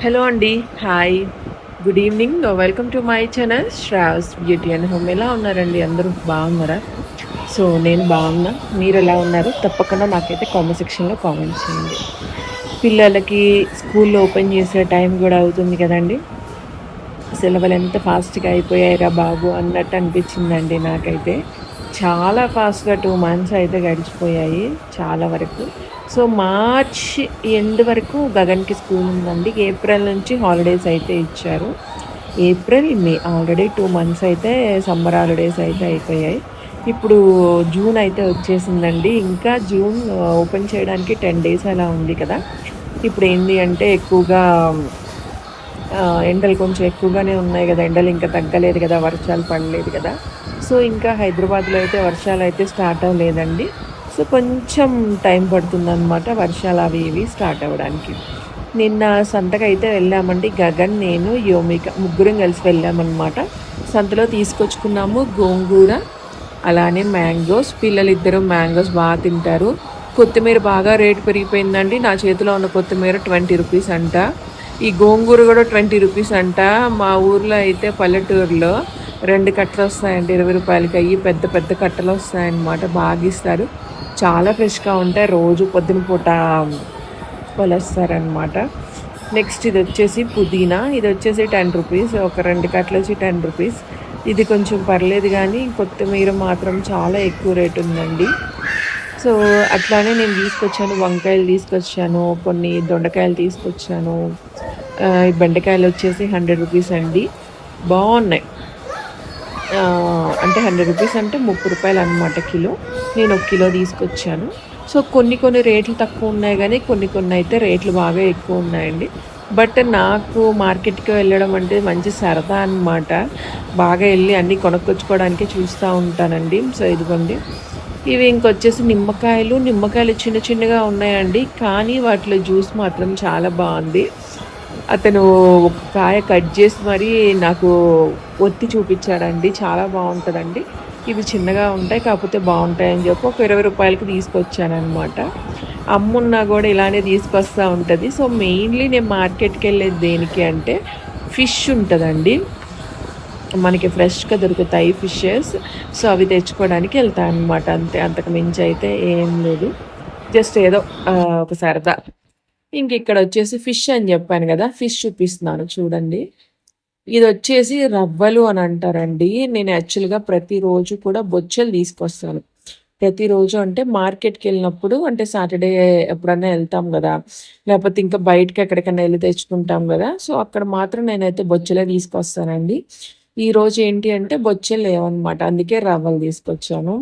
Hello అండి hi good evening welcome to my channel Sravas beauty and home ఎలా ఉన్నారండి? అందరూ బాగున్నారా? సో నేను బాగున్నా. మీరు ఎలా ఉన్నారు? తప్పకుండా నాకైతే కామెంట్ సెక్షన్లో కామెంట్ చేయండి. పిల్లలకి స్కూల్లో ఓపెన్ చేసే టైం కూడా అవుతుంది కదండి. సెలవులు ఎంత ఫాస్ట్గా అయిపోయాయిరా బాబు అన్నట్టు అనిపించిందండి నాకైతే. చాలా ఫాస్ట్గా టూ మంత్స్ అయితే గడిచిపోయాయి చాలా వరకు. సో మార్చ్ ఎండ్ వరకు గగన్కి స్కూల్ ఉందండి. ఏప్రిల్ నుంచి హాలిడేస్ అయితే ఇచ్చారు. April May already two months అయితే సమ్మర్ హాలిడేస్ అయితే అయిపోయాయి. ఇప్పుడు జూన్ అయితే వచ్చేసిందండి. ఇంకా జూన్ ఓపెన్ uh, చేయడానికి టెన్ డేస్ అలా ఉంది కదా. ఇప్పుడు ఏంటి అంటే ఎక్కువగా ఎండలు కొంచెం ఎక్కువగానే ఉన్నాయి కదా ఎండలు ఇంకా తగ్గలేదు కదా వర్షాలు పడలేదు కదా. సో ఇంకా హైదరాబాద్లో అయితే వర్షాలు అయితే స్టార్ట్ అవ్వలేదండి. సో కొంచెం టైం పడుతుందన్నమాట వర్షాలు అవి ఇవి స్టార్ట్ అవ్వడానికి. నిన్న సంతకు అయితే వెళ్ళామండి గగన్ నేను యోమిక ముగ్గురం కలిసి వెళ్ళామన్నమాట. సంతలో తీసుకొచ్చుకున్నాము గోంగూర అలానే మ్యాంగోస్. పిల్లలిద్దరూ మ్యాంగోస్ బాగా తింటారు. కొత్తిమీర బాగా రేటు పెరిగిపోయిందండి. నా చేతిలో ఉన్న కొత్తిమీర ట్వంటీ రూపీస్ అంట. ఈ గోంగూర కూడా ట్వంటీ రూపీస్ అంట. మా ఊర్లో అయితే పల్లెటూరులో రెండు కట్టలు వస్తాయండి ఇరవై రూపాయలకి. అయ్యి పెద్ద పెద్ద కట్టలు వస్తాయన్నమాట. బాగా ఇస్తారు చాలా ఫ్రెష్గా ఉంటాయి. రోజు పొద్దున పూట వస్తారనమాట నెక్స్ట్ ఇది వచ్చేసి పుదీనా. ఇది వచ్చేసి టెన్ రూపీస్. ఒక రెండు కట్టలు వచ్చి టెన్ రూపీస్. ఇది కొంచెం పర్లేదు కానీ కొత్తిమీర మాత్రం చాలా ఎక్కువ రేట్ ఉందండి. సో అట్లానే నేను తీసుకొచ్చాను వంకాయలు తీసుకొచ్చాను కొన్ని దొండకాయలు తీసుకొచ్చాను. ఈ బెండకాయలు వచ్చేసి హండ్రెడ్ రూపీస్ అండి. బాగున్నాయి. అంటే హండ్రెడ్ రూపీస్ అంటే ముప్పై రూపాయలు అనమాట కిలో. నేను ఒక కిలో తీసుకొచ్చాను. సో కొన్ని కొన్ని రేట్లు తక్కువ ఉన్నాయి కానీ కొన్ని కొన్ని అయితే రేట్లు బాగా ఎక్కువ ఉన్నాయండి. బట్ నాకు మార్కెట్కి వెళ్ళడం అంటే మంచి సరదా అన్నమాట. బాగా వెళ్ళి అన్నీ కొనుక్కొచ్చుకోవడానికి చూస్తూ ఉంటానండి. సో ఇదిగోండి. ఇవి ఇంకొచ్చేసి నిమ్మకాయలు. నిమ్మకాయలు చిన్న చిన్నగా ఉన్నాయండి. కానీ వాటిలో జ్యూస్ మాత్రం చాలా బాగుంది. అతను ఒక కాయ కట్ చేసి మరి నాకు ఒత్తి చూపించాడండి చాలా బాగుంటుందండి. ఇవి చిన్నగా ఉంటాయి కాకపోతే బాగుంటాయని చెప్పి ఒక ఇరవై రూపాయలకి తీసుకొచ్చానమాట అమ్మున్నా కూడా ఇలానే తీసుకొస్తూ ఉంటుంది. సో మెయిన్లీ నేను మార్కెట్కి వెళ్ళేది దేనికి అంటే ఫిష్ ఉంటుందండి. మనకి ఫ్రెష్గా దొరుకుతాయి ఫిషెస్. సో అవి తెచ్చుకోవడానికి వెళ్తాను అనమాట అంతే. అంతకు మించి అయితే ఏం లేదు. జస్ట్ ఏదో ఒక సరదా ఇంక ఇక్కడ వచ్చేసి ఫిష్ అని చెప్పాను కదా ఫిష్ చూపిస్తున్నాను చూడండి. ఇది వచ్చేసి రవ్వలు అని అంటారండి. నేను యాక్చువల్గా ప్రతిరోజు కూడా బొచ్చెలు తీసుకొస్తాను. ప్రతిరోజు అంటే మార్కెట్కి వెళ్ళినప్పుడు అంటే సాటర్డే ఎప్పుడన్నా వెళ్తాం కదా. లేకపోతే ఇంకా బయటకి ఎక్కడికైనా వెళ్ళి తెచ్చుకుంటాం కదా. సో అక్కడ మాత్రం నేనైతే బొచ్చలే తీసుకొస్తానండి. ఈ రోజు ఏంటి అంటే బొచ్చెలు లేవన్నమాట. అందుకే రవ్వలు తీసుకొచ్చాను.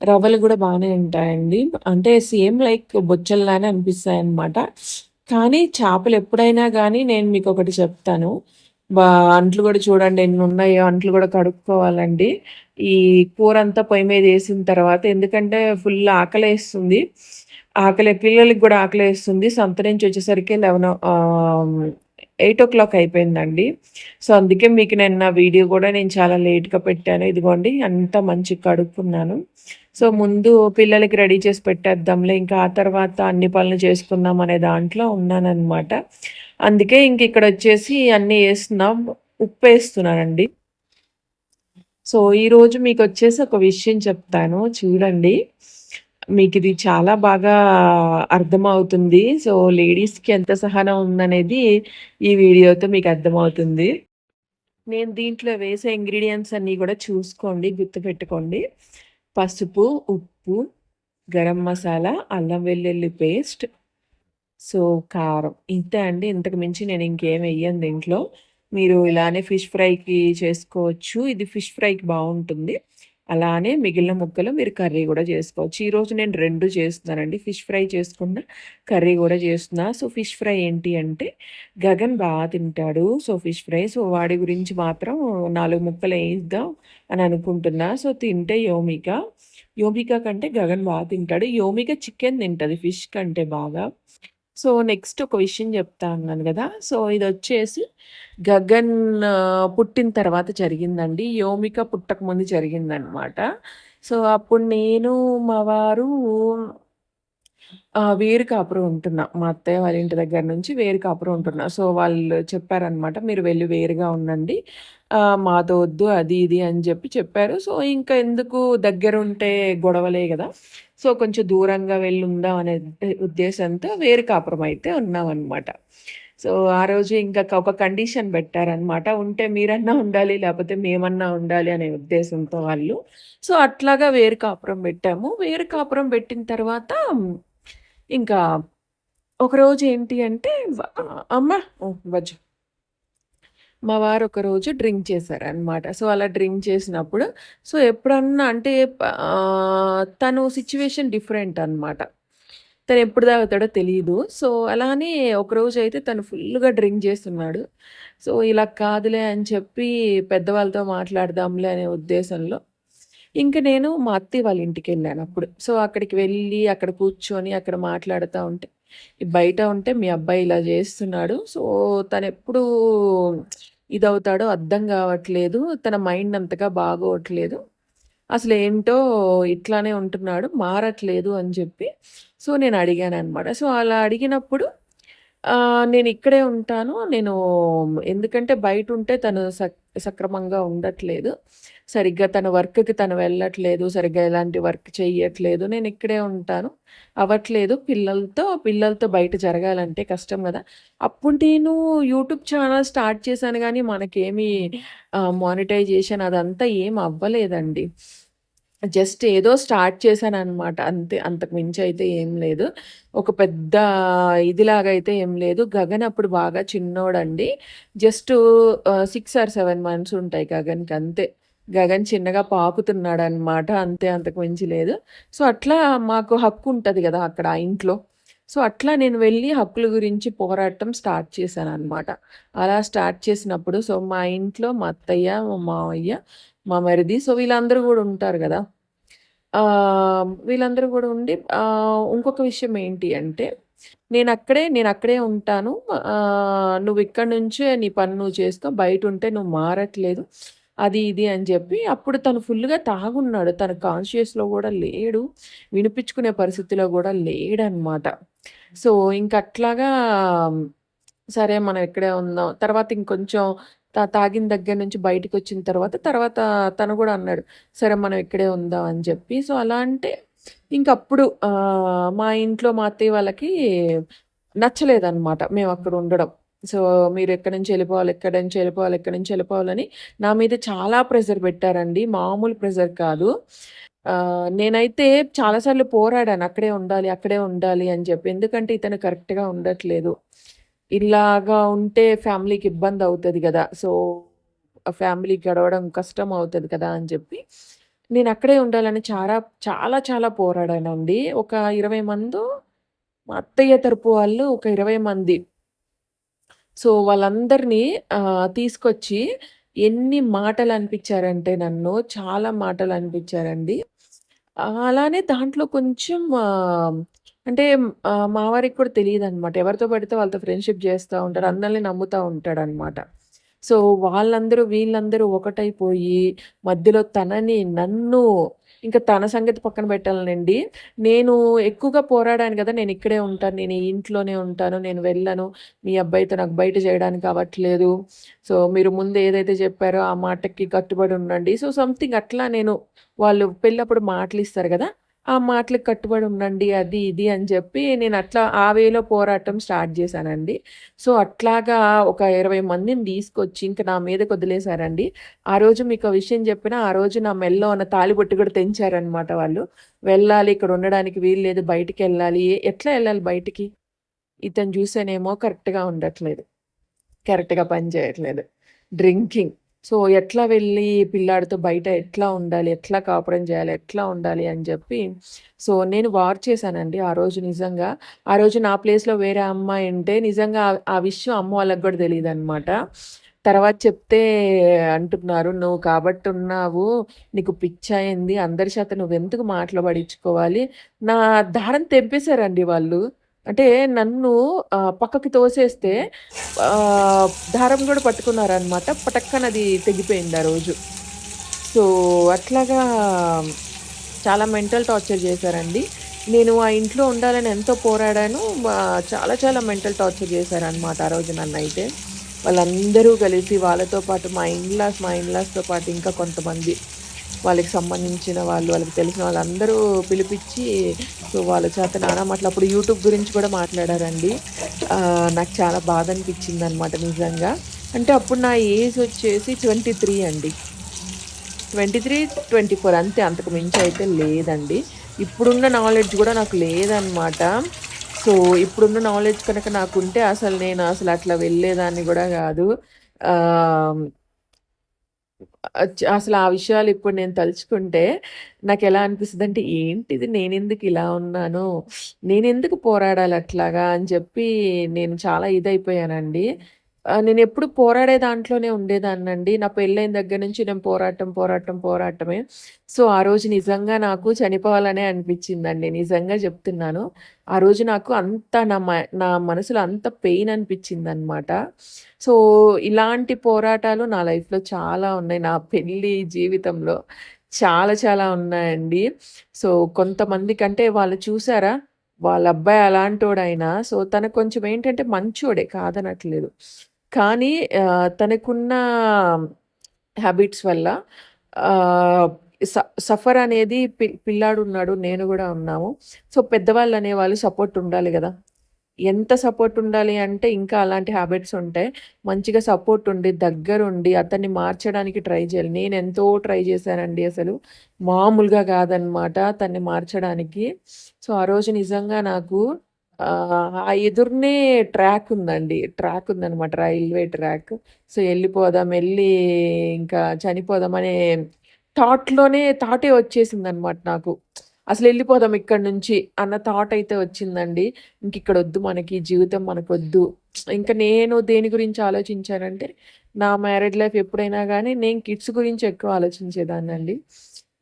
రవ్వలు కూడా బాగానే ఉంటాయండి. అంటే సేమ్ లైక్ బొచ్చల్లానే అనిపిస్తాయి అన్నమాట కానీ చేపలు ఎప్పుడైనా కానీ నేను మీకు ఒకటి చెప్తాను. బా అంట్లు కూడా చూడండి ఎన్ని ఉన్నాయో అంట్లు కూడా కడుక్కోవాలండి. ఈ కూర అంతా పొయ్యి మీద వేసిన తర్వాత ఎందుకంటే ఫుల్ ఆకలి వేస్తుంది ఆకలి పిల్లలకి కూడా ఆకలి వేస్తుంది సంత నుంచి వచ్చేసరికి లెవెన్ ఎయిట్ ఓ క్లాక్ అయిపోయిందండి. సో అందుకే మీకు నేను నా వీడియో కూడా నేను చాలా లేట్గా పెట్టాను. ఇదిగోండి అంతా మంచిగా కడుక్కున్నాను సో ముందు పిల్లలకి రెడీ చేసి పెట్టేద్దాంలే ఇంకా ఆ తర్వాత అన్ని పనులు చేసుకుందాం అనే దాంట్లో ఉన్నానన్నమాట. అందుకే ఇంక ఇక్కడ వచ్చేసి అన్నీ వేస్తున్నాం ఉప్పు వేస్తున్నానండి. సో ఈరోజు మీకు వచ్చేసి ఒక విషయం చెప్తాను చూడండి. మీకు ఇది చాలా బాగా అర్థమవుతుంది. సో లేడీస్కి ఎంత సహనం ఉందనేది ఈ వీడియోతో మీకు అర్థమవుతుంది. నేను దీంట్లో వేసే ఇంగ్రీడియంట్స్ అన్నీ కూడా చూసుకోండి గుర్తుపెట్టుకోండి. పసుపు ఉప్పు గరం మసాలా అల్లం వెల్లుల్లి పేస్ట్. సో కారం. ఇంతే అండి. ఇంతకు మించి నేను ఇంకేం వెయ్యను దీంట్లో. మీరు ఇలానే ఫిష్ ఫ్రైకి చేసుకోవచ్చు. ఇది ఫిష్ ఫ్రైకి బాగుంటుంది. అలానే మిగిలిన ముక్కలు మీరు కర్రీ కూడా చేసుకోవచ్చు. ఈరోజు నేను రెండు చేస్తున్నానండి. ఫిష్ ఫ్రై చేసుకున్నా కర్రీ కూడా చేస్తున్నా. సో ఫిష్ ఫ్రై ఏంటి అంటే గగన్ బాగా తింటాడు. So fish fry. సో వాడి గురించి మాత్రం నాలుగు ముక్కలు వేయిద్దాం అని అనుకుంటున్నా. సో తింటే యోమిక. యోమిక కంటే గగన్ బాగా తింటాడు. యోమిక చికెన్ తింటుంది ఫిష్ కంటే బాగా. సో నెక్స్ట్ ఒక విషయం చెప్తా అన్నాను కదా. సో ఇది వచ్చేసి గగన్ పుట్టిన తర్వాత జరిగిందండి. యోమిక పుట్టక ముందు జరిగిందనమాట. సో అప్పుడు నేను మా వారు వేరు కాపురం ఉంటున్నా. మా అత్తయ్య వాళ్ళ ఇంటి దగ్గర నుంచి వేరు కాపురం ఉంటున్నా. సో, వాళ్ళు చెప్పారనమాట. "మీరు వెళ్ళి వేరుగా ఉండండి. మాతో వద్దు" అది ఇది అని చెప్పి చెప్పారు. సో, ఇంకా ఎందుకు దగ్గర ఉంటే గొడవలే కదా సో, కొంచెం దూరంగా వెళ్ళి ఉందాం అనే ఉద్దేశంతో వేరు కాపురం అయితే ఉన్నామన్నమాట సో, ఆ రోజు ఇంకా ఒక కండిషన్ పెట్టారనమాట ఉంటే మీరన్నా ఉండాలి, లేకపోతే మేమన్నా ఉండాలి అనే ఉద్దేశంతో వాళ్ళు. సో, అట్లాగా వేరు కాపురం పెట్టాము వేరు కాపురం పెట్టిన తర్వాత ఇంకా ఒకరోజు ఏంటి అంటే అమ్మ హ్మ్. మా వారు ఒకరోజు డ్రింక్ చేశారనమాట. సో, అలా డ్రింక్ చేసినప్పుడు సో, ఎప్పుడన్నా అంటే తను సిచ్యువేషన్ డిఫరెంట్ అనమాట. తను ఎప్పుడు తాగుతాడో తెలియదు సో, అలానే ఒకరోజైతే తను ఫుల్గా డ్రింక్ చేస్తున్నాడు సో, ఇలా కాదులే అని చెప్పి పెద్దవాళ్ళతో మాట్లాడదాంలే అనే ఉద్దేశంలో ఇంక నేను మా అత్తయ్య వాళ్ళ ఇంటికి వెళ్ళాను అప్పుడు సో, అక్కడికి వెళ్ళి, అక్కడ కూర్చొని, అక్కడ మాట్లాడుతూ ఉంటే, బయట ఉంటే మీ అబ్బాయి ఇలా చేస్తున్నాడు సో, తను ఎప్పుడు ఇదవుతాడో అర్థం కావట్లేదు తన మైండ్ అంతగా బాగోవట్లేదు అసలు ఏంటో ఇట్లానే ఉంటున్నాడు. మారట్లేదు అని చెప్పి సో, నేను అడిగాను అనమాట సో, అలా అడిగినప్పుడు నేను ఇక్కడే ఉంటాను. నేను ఎందుకంటే బయట ఉంటే తను సక్ సక్రమంగా ఉండట్లేదు. సరిగ్గా తన వర్క్‌కి తను వెళ్ళట్లేదు. సరిగ్గా ఎలాంటి వర్క్ చేయట్లేదు నేను ఇక్కడే ఉంటాను. అవ్వట్లేదు. పిల్లలతో పిల్లలతో బయట జరగాలంటే కష్టం కదా అప్పుడు నేను యూట్యూబ్ ఛానల్ స్టార్ట్ చేశాను కానీ మనకేమి మానిటైజేషన్ అదంతా ఏం అవ్వలేదండి. జస్ట్ ఏదో స్టార్ట్ చేశాను అనమాట అంతే. అంతకు మించయితే ఏం లేదు. ఒక పెద్ద ఇదిలాగా అయితే ఏం లేదు. గగన్ అప్పుడు బాగా చిన్నోడండి. Just six or seven months ఉంటాయి గగన్‌కి అంతే. గగన్ చిన్నగా పాకుతున్నాడనమాట. అంతే అంతకు మించి లేదు. సో, అట్లా మాకు హక్కు ఉంటుంది కదా అక్కడ ఆ ఇంట్లో. సో, అట్లా నేను వెళ్ళి హక్కుల గురించి పోరాటం స్టార్ట్ చేశాను అనమాట అలా స్టార్ట్ చేసినప్పుడు సో, మా ఇంట్లో మా అత్తయ్య, మా మావయ్య, మా మరిది సో, వీళ్ళందరూ కూడా ఉంటారు కదా వీళ్ళందరూ కూడా ఉండి ఇంకొక విషయం ఏంటి అంటే నేను అక్కడే నేను అక్కడే ఉంటాను. నువ్వు ఇక్కడ నుంచే నీ పని నువ్వు చేస్తూ బయట ఉంటే నువ్వు మారట్లేదు. అది ఇది అని చెప్పి అప్పుడు తను ఫుల్గా తాగున్నాడు. తను కాన్షియస్‌లో కూడా లేడు. వినిపించుకునే పరిస్థితిలో కూడా లేడనమాట. సో, ఇంకట్లాగా సరే మనం ఇక్కడే ఉందాం. తర్వాత ఇంకొంచెం తా తాగిన దగ్గర నుంచి బయటికొచ్చిన తర్వాత, తర్వాత తను కూడా అన్నాడు. సరే మనం ఇక్కడే ఉందాం అని చెప్పి సో, అలా అంటే ఇంకప్పుడు మా ఇంట్లో మా అత్తయ్య వాళ్ళకి నచ్చలేదనమాట అక్కడ ఉండడం. సో, మీరు ఎక్కడి నుంచి వెళ్ళిపోవాలి ఎక్కడి నుంచి వెళ్ళిపోవాలి ఎక్కడి నుంచి వెళ్ళిపోవాలని నా మీద చాలా ప్రెషర్ పెట్టారండి. మామూలు ప్రెషర్ కాదు. నేనైతే చాలాసార్లు పోరాడాను. అక్కడే ఉండాలి, అక్కడే ఉండాలి అని చెప్పి ఎందుకంటే ఇతను కరెక్ట్‌గా ఉండట్లేదు. ఇలాగా ఉంటే ఫ్యామిలీకి ఇబ్బంది అవుతుంది కదా సో, ఫ్యామిలీ గడవడం కష్టం అవుతుంది కదా! అని చెప్పి నేను అక్కడే ఉండాలని చాలా చాలా చాలా పోరాడానండి. ఒక ఇరవై మంది మా అత్తయ్య తరపు వాళ్ళు ఒక 20 మంది. సో, వాళ్ళందరినీ ఆహ్, తీసుకొచ్చి ఎన్ని మాటలనిపిచ్చారంటే నన్ను, చాలా మాటలు ఆహ్, అలానే దాంట్లో కొంచెం ఆహ్, అంటే ఆహ్, మా వారికి కూడా తెలీదనమాట. ఎవరితో పడితే వాళ్ళతో ఫ్రెండ్‌షిప్ జేస్తా ఉంటారు. అందరిని నమ్ముతా ఉంటాడనమాట. సో, వాళ్ళందరూ వీళ్ళందరూ ఒకటైపోయి మధ్యలో తనని, నన్ను ఇంకా తన సంగతి పక్కన పెట్టాలనండి. నేను ఎక్కువగా పోరాడాను కదా నేను ఇక్కడే ఉంటాను. నేను ఇంట్లోనే ఉంటాను. నేను వెళ్ళను. మీ అబ్బాయితో నాకు బయట చేయడానికి అవ్వట్లేదు. సో, మీరు ముందు ఏదైతే చెప్పారో ఆ మాటకి కట్టుబడి ఉండండి. సో, సంథింగ్ అట్లా నేను వాళ్ళు పెళ్ళప్పుడు మాటలిస్తారు కదా ఆ మాటలకు కట్టుబడి ఉండండి. అది ఇది అని చెప్పి నేను అట్లా ఆ వేలో పోరాటం స్టార్ట్ చేశానండి సో, అట్లాగా ఒక 20 మందిని తీసుకొచ్చి ఇంక నా మీద వదిలేశారండి ఆ రోజు మీకు విషయం చెప్పిన ఆ రోజు నా మెల్లో ఉన్న తాలిబొట్టు కూడా తెంచారనమాట వాళ్ళు. వెళ్ళాలి, ఇక్కడ ఉండడానికి వీలు లేదు బయటికి వెళ్ళాలి ఎట్లా వెళ్ళాలి బయటికి? ఇతను చూసానేమో కరెక్ట్‌గా ఉండట్లేదు. కరెక్ట్‌గా పని చేయట్లేదు. డ్రింకింగ్. సో, ఎట్లా వెళ్ళి పిల్లాడితో బయట ఎట్లా ఉండాలి? ఎట్లా కాపురం చేయాలి ఎట్లా ఉండాలి? అని చెప్పి సో, నేను వార్ చేశానండి ఆ రోజు నిజంగా. ఆ రోజు నా ప్లేస్‌లో వేరే అమ్మాయి ఉంటే నిజంగా ఆ విషయం అమ్మ వాళ్ళకి తెలియదు అన్నమాట తర్వాత చెప్తే అంటున్నారు, "నువ్వు కాబట్టి ఉన్నావు. నీకు పిచ్చయింది. అందరి చేత నువ్వెందుకు మాటలు పడించుకోవాలి?" నా దారం తెంపేశారండి వాళ్ళు. అంటే నన్ను పక్కకి తోసేస్తే దారం కూడా పట్టుకున్నారనమాట. పటక్కన అది తెగిపోయింది ఆ రోజు. సో, అట్లాగా చాలా మెంటల్ టార్చర్ చేశారండి నేను ఆ ఇంట్లో ఉండాలని ఎంతో పోరాడాను. చాలా చాలా మెంటల్ టార్చర్ చేశారనమాట ఆ రోజు నన్ను అయితే వాళ్ళందరూ కలిసి వాళ్ళతో పాటు మా ఇన్‌లాస్, మా ఇన్‌లాస్‌తో పాటు ఇంకా కొంతమంది వాళ్ళకి సంబంధించిన వాళ్ళు, వాళ్ళకి తెలిసిన వాళ్ళందరూ పిలిపించి సో, వాళ్ళ చేత నానా మాటలు అప్పుడు యూట్యూబ్ గురించి కూడా మాట్లాడారండి. నాకు చాలా బాధ అనిపించిందనమాట నిజంగా. అంటే అప్పుడు నా ఏజ్ వచ్చేసి 23 అండి. 23, 24 అంతే అంతకు మించి అయితే లేదండి. ఇప్పుడున్న నాలెడ్జ్ కూడా నాకు లేదనమాట. సో, ఇప్పుడున్న నాలెడ్జ్ కనుక నాకుంటే అసలు నేను అసలు అట్లా వెళ్ళేదాన్ని కూడా కాదు అసలు ఆ విషయాలు ఇప్పుడు నేను తలుచుకుంటే నాకు ఎలా అనిపిస్తుంది అంటే ఏంటిది నేను ఎందుకు ఇలా ఉన్నాను? నేనెందుకు పోరాడాలి అట్లాగా అని చెప్పి నేను చాలా ఇదైపోయానండి. నేను ఎప్పుడు పోరాడే దాంట్లోనే ఉండేదాన్నండి. నా పెళ్ళైన దగ్గర నుంచి నేను పోరాటం, పోరాటం, పోరాటమే. సో, ఆ రోజు నిజంగా నాకు చనిపోవాలనే అనిపించిందండి. నిజంగా చెప్తున్నాను. ఆ రోజు నాకు అంత నా మ నా మనసులో అంత పెయిన్ అనిపించిందనమాట. సో, ఇలాంటి పోరాటాలు నా లైఫ్‌లో చాలా ఉన్నాయి. నా పెళ్ళి జీవితంలో చాలా చాలా ఉన్నాయండి. సో, కొంతమంది కంటే వాళ్ళు చూసారా? వాళ్ళ అబ్బాయి అలాంటోడైనా సో, తనకు కొంచెం ఏంటంటే మంచోడే కాదనట్లేదు. కానీ తనకున్న హ్యాబిట్స్ వల్ల స సఫర్ అనేది పి పిల్లాడున్నాడు. నేను కూడా ఉన్నాము. సో, పెద్దవాళ్ళు అనేవాళ్ళు సపోర్ట్ ఉండాలి కదా ఎంత సపోర్ట్ ఉండాలి అంటే ఇంకా అలాంటి హ్యాబిట్స్ ఉంటే మంచిగా సపోర్ట్ ఉండి, దగ్గరుండి అతన్ని మార్చడానికి ట్రై చేయాలి. ఎంతో ట్రై చేశానండి అసలు. మామూలుగా కాదనమాట తన్ని మార్చడానికి. సో, ఆ రోజు నిజంగా నాకు ఆ ఎదురునే ట్రాక్ ఉందండి. ట్రాక్ ఉందనమాట. Railway track. సో, వెళ్ళిపోదాం వెళ్ళి ఇంకా చనిపోదాం అనే థాట్‌లోనే థాటే వచ్చేసిందనమాట నాకు. అసలు వెళ్ళిపోదాం ఇక్కడ నుంచి అన్న థాట్ అయితే వచ్చిందండి. ఇంకా ఇక్కడ వద్దు మనకి, జీవితం మనకొద్దు. ఇంకా నేను దేని గురించి ఆలోచించానంటే, నా మ్యారేడ్ లైఫ్ ఎప్పుడైనా కానీ నేను కిడ్స్ గురించి ఎక్కువ ఆలోచించేదాన్ని అండి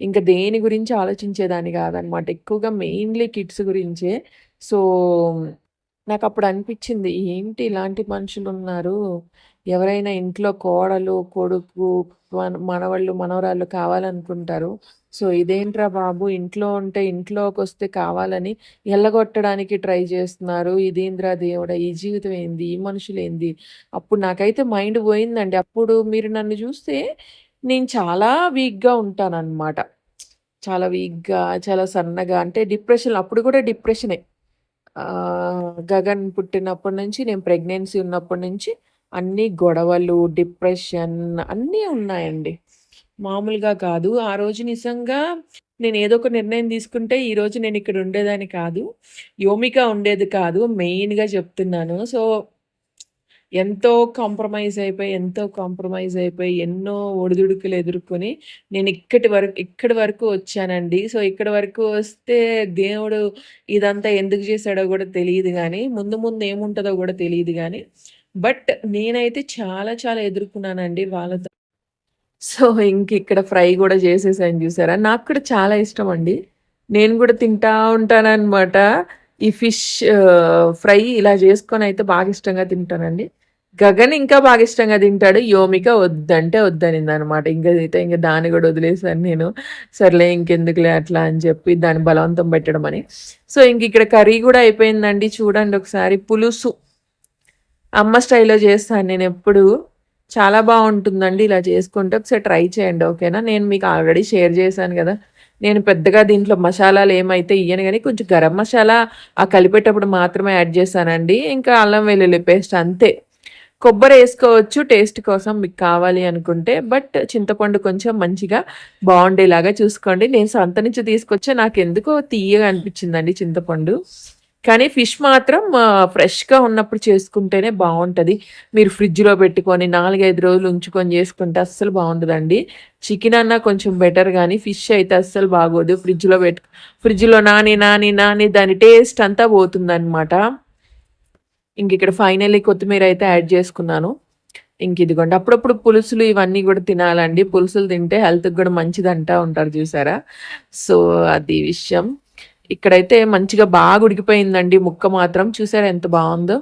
ఇంకా దేని గురించి ఆలోచించేదాన్ని కాదనమాట ఎక్కువగా మెయిన్‌లీ కిడ్స్ గురించే. సో, నాకు అప్పుడు అనిపించింది ఏంటి ఇలాంటి మనుషులున్నారు. ఎవరైనా ఇంట్లో కోడలు, కొడుకు, మన మనవరాళ్ళు కావాలనుకుంటారు. సో, ఇదేంట్రా బాబు ఇంట్లో ఉంటే ఇంట్లోకి వస్తే కావాలని ఎల్లగొట్టడానికి ట్రై చేస్తున్నారు. ఇదేంద్రా దేవుడా! ఈ జీవితం ఏంది? ఈ మనుషులు ఏంది అప్పుడు నాకైతే మైండ్ పోయిందండి. అప్పుడు మీరు నన్ను చూస్తే నేను చాలా వీక్‌గా ఉంటానన్నమాట చాలా వీక్‌గా, చాలా సన్నగా అంటే డిప్రెషన్ అప్పుడు కూడా డిప్రెషనే. గగన్ పుట్టినప్పటి నుంచి నేను ప్రెగ్నెన్సీ ఉన్నప్పటి నుంచి అన్నీ గొడవలు, డిప్రెషన్ అన్నీ ఉన్నాయండి. మామూలుగా కాదు. ఆ రోజు నిజంగా నేను ఏదో ఒక నిర్ణయం తీసుకుంటే ఈరోజు ఇక్కడ ఉండేదాన్ని కాదు. యోమిక ఉండేది కాదు. మెయిన్‌గా చెప్తున్నాను. సో, ఎంతో కాంప్రమైజ్ అయిపోయి, ఎంతో కాంప్రమైజ్ అయిపోయి, ఎన్నో ఒడిదుడుకులు ఎదుర్కొని నేను ఇక్కడి వరకు ఇక్కడి వరకు వచ్చానండి. సో, ఇక్కడి వరకు వస్తే దేవుడు ఇదంతా ఎందుకు చేశాడో కూడా తెలియదు కానీ ముందు ముందు ఏముంటుందో కూడా తెలియదు కానీ బట్ నేనైతే చాలా చాలా ఎదుర్కొన్నానండి వాళ్ళతో. సో, ఇంకిక్కడ ఫ్రై కూడా చేసేసాను చూసారా? నాకు కూడా చాలా ఇష్టం అండి నేను కూడా తింటా ఉంటానన్నమాట ఈ ఫిష్ ఫ్రై ఇలా చేసుకొని అయితే బాగా ఇష్టంగా తింటానండి. గగన్ ఇంకా బాగా ఇష్టంగా తింటాడు. యోమిక వద్దంటే వద్దనిందనమాట. ఇంకా అయితే ఇంకా దాన్ని కూడా వదిలేసాను నేను. సర్లే ఇంకెందుకులే అట్లా అని చెప్పి దాన్ని బలవంతం పెట్టడం అని. సో, ఇంకిక్కడ కర్రీ కూడా అయిపోయిందండి. చూడండి ఒకసారి పులుసు. అమ్మ స్టైల్‌లో చేస్తాను నేను ఎప్పుడు చాలా బాగుంటుందండి ఇలా చేసుకుంటే. ఒకసారి ట్రై చేయండి ఓకేనా? నేను మీకు ఆల్రెడీ షేర్ చేశాను కదా నేను పెద్దగా దీంట్లో మసాలాలు ఏమైతే ఇయ్యను కానీ కొంచెం గరం మసాలా ఆ కలిపేటప్పుడు మాత్రమే యాడ్ చేశానండి. ఇంకా అల్లం వెల్లుల్లి పేస్ట్ అంతే. కొబ్బరి వేసుకోవచ్చు టేస్ట్ కోసం మీకు కావాలి అనుకుంటే. బట్ చింతపండు కొంచెం మంచిగా బాగుండేలాగా చూసుకోండి. నేను సంత నుంచి తీసుకొచ్చా. నాకెందుకో తియ్యగా అనిపించిందండి చింతపండు. కానీ ఫిష్ మాత్రం ఫ్రెష్‌గా ఉన్నప్పుడు చేసుకుంటేనే బాగుంటుంది మీరు ఫ్రిడ్జ్‌లో పెట్టుకొని 4, 5 రోజులు ఉంచుకొని చేసుకుంటే అస్సలు బాగుంటుందండి చికెన్ అన్నా కొంచెం బెటర్ కానీ ఫిష్ అయితే అస్సలు బాగోదు. ఫ్రిడ్జ్‌లో పెట్టు ఫ్రిడ్జ్‌లో నాని, నాని, నాని దాని టేస్ట్ అంతా ఇంక ఇక్కడ ఫైనల్లీ కొత్తిమీర అయితే యాడ్ చేసుకున్నాను. ఇంకిదిగోండి. అప్పుడప్పుడు పులుసులు ఇవన్నీ కూడా తినాలండి. పులుసులు తింటే హెల్త్‌కి కూడా మంచిదంటా ఉంటారు చూసారా? సో, అది విషయం. ఇక్కడైతే మంచిగా బాగా ఉడికిపోయిందండి ముక్క మాత్రం. చూసారా ఎంత బాగుందో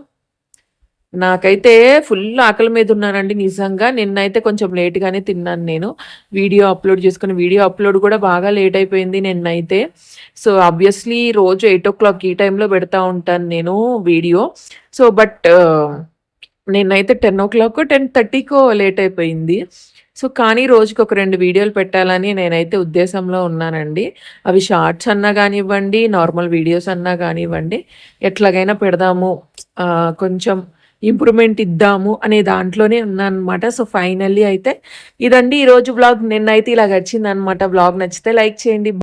నాకైతే ఫుల్ ఆకలి మీద ఉన్నానండి నిజంగా. నిన్నైతే కొంచెం లేట్‌గానే తిన్నాను నేను. వీడియో అప్‌లోడ్ చేసుకుని వీడియో అప్‌లోడ్ కూడా బాగా లేట్ అయిపోయింది నిన్నైతే. సో, ఆబ్వియస్‌లీ రోజు 8:00 ఈ టైంలో పెడతా ఉంటాను నేను వీడియో. సో, బట్ నిన్నైతే 10:00 10:30కో లేట్ అయిపోయింది. సో, కానీ రోజుకి ఒక రెండు వీడియోలు పెట్టాలని నేనైతే ఉద్దేశంలో ఉన్నానండి. అవి షార్ట్స్ అన్నా కానివ్వండి నార్మల్ వీడియోస్ అన్నా కానివ్వండి ఎట్లాగైనా పెడదాము. కొంచెం ఇంప్రూవ్‌మెంట్ ఇద్దాము అనే దాంట్లోనే ఉన్నాననమాట. సో, ఫైనల్లీ అయితే ఇదండి ఈరోజు వ్లాగ్. నిన్నైతే ఇలా గడిచిందనమాట. బ్లాగ్ నచ్చితే లైక్ చేయండి.